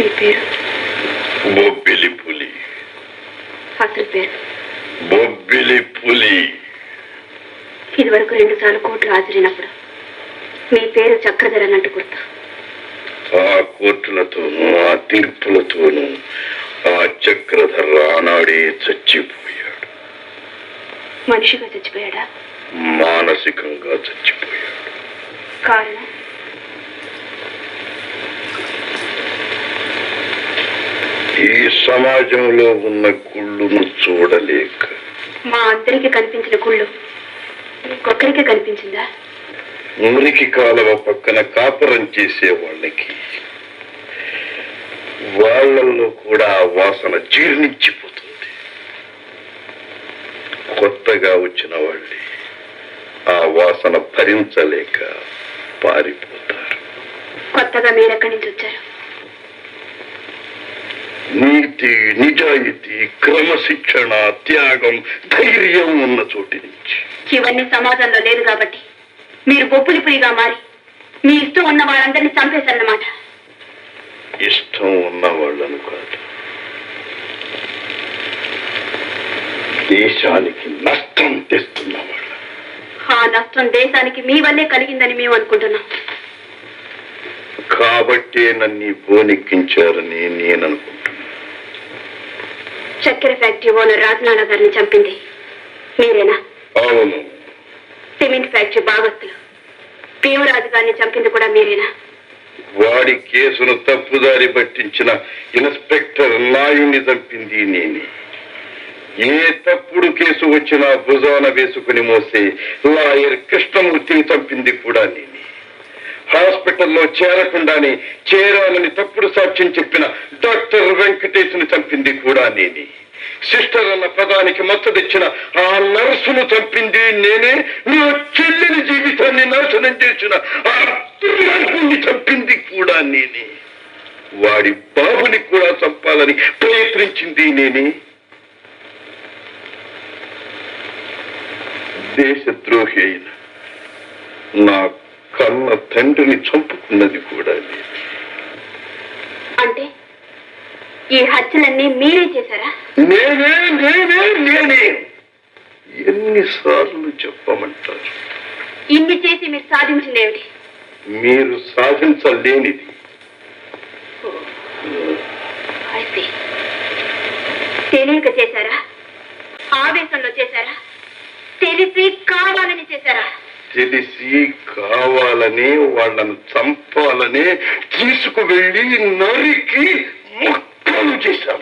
మీ పేరు బొబ్బిలి పులి అసలు పేరు బొబ్బిలి పులి ఇదివరకు రెండు సార్లు కోర్టులో హాజరైనప్పుడు మీ పేరు చక్రధర అన్నట్టు గుర్తు. ఆ కోర్టులతోనూ ఆ తీర్పులతోనూ ఆ చక్రధర ఆనాడే చచ్చిపోయాడు. మనిషిగా చచ్చిపోయాడా? మానసికంగా చచ్చిపోయాడు. కారణం? ఈ సమాజంలో ఉన్న కుళ్ళును చూడలేక. మా అందరికీ కనిపించిన గుళ్ళు. ఇంకొకరికి కనిపించిందా? మురికి కాలువ పక్కన కాపురం చేసే వాళ్ళకి వాళ్ళల్లో కూడా ఆ వాసన జీర్ణించిపోతుంది. కొత్తగా వచ్చిన వాళ్ళే ఆ వాసన భరించలేక పారిపోతారు. కొత్తగా మీరెక్కడి నుంచి వచ్చారు? నీతి నిజాయితీ క్రమశిక్షణ త్యాగం ధైర్యం ఉన్న చోటి నుంచి. ఇవన్నీ సమాజంలో లేదు కాబట్టి మీరు బొప్పులి పులిగా మారి మీ ఇష్టం ఉన్న వాళ్ళందరినీ చంపేశారన్నమాట. ఇష్టం ఉన్న వాళ్ళను కాదు. దేశానికి నష్టం తెస్తున్న వాళ్ళ. ఆ నష్టం దేశానికి మీ వల్లే కలిగిందని మేము అనుకుంటున్నాం. కాబట్టే నన్ను బోనెక్కించారని నేను అనుకుంటున్నాను. చక్కెర ఫ్యాక్టరీ ఓనర్ రాజనాల గారిని చంపింది. మీరేనా? అవును. సిమెంట్ ఫ్యాక్టరీ భాగస్తులు భీమరాజు గారిని చంపింది కూడా మీరేనా? వాడి కేసును తప్పుదారి పట్టించిన ఇన్స్పెక్టర్ నాయుణ్ణి చంపింది నేనే. ఏ తప్పుడు కేసు వచ్చినా భుజాన వేసుకుని మోసే లాయర్ కృష్ణమూర్తిని చంపింది కూడా నేనే. హాస్పిటల్లో చేరకుండానే చేరాలని తప్పుడు సాక్ష్యం చెప్పిన డాక్టర్ వెంకటేశ్ని చంపింది కూడా నేనే. సిస్టర్ అన్న పదానికి మద్దతిచ్చిన ఆ నర్సును చంపింది నేనే. నా చెల్లిని జీవితాన్ని నాశనం చేసిన ఆ దుర్మార్గుని చంపింది కూడా నేనే. వాడి బాబుని కూడా చంపాలని ప్రయత్నించింది నేనే. దేశద్రోహి అయిన నా కన్న తండ్రిని చంపుకున్నది కూడా అంటే ఈ హత్యలన్నీ మీరే చేశారా? నేనే నేనే నేనే. ఎన్నిసార్లు చెప్పమంటారు? ఇన్ని చేసి మీరు సాధించింది ఏమిటి మీరు సాధించలేనిది. తెలియక చేశారా? ఆవేశంలో చేశారా? తెలిసి కావాలని చేశారా? తెలిసి కావాలని వాళ్ళను చంపాలని తీసుకువెళ్ళి నరికి ముక్కలు చేశాం.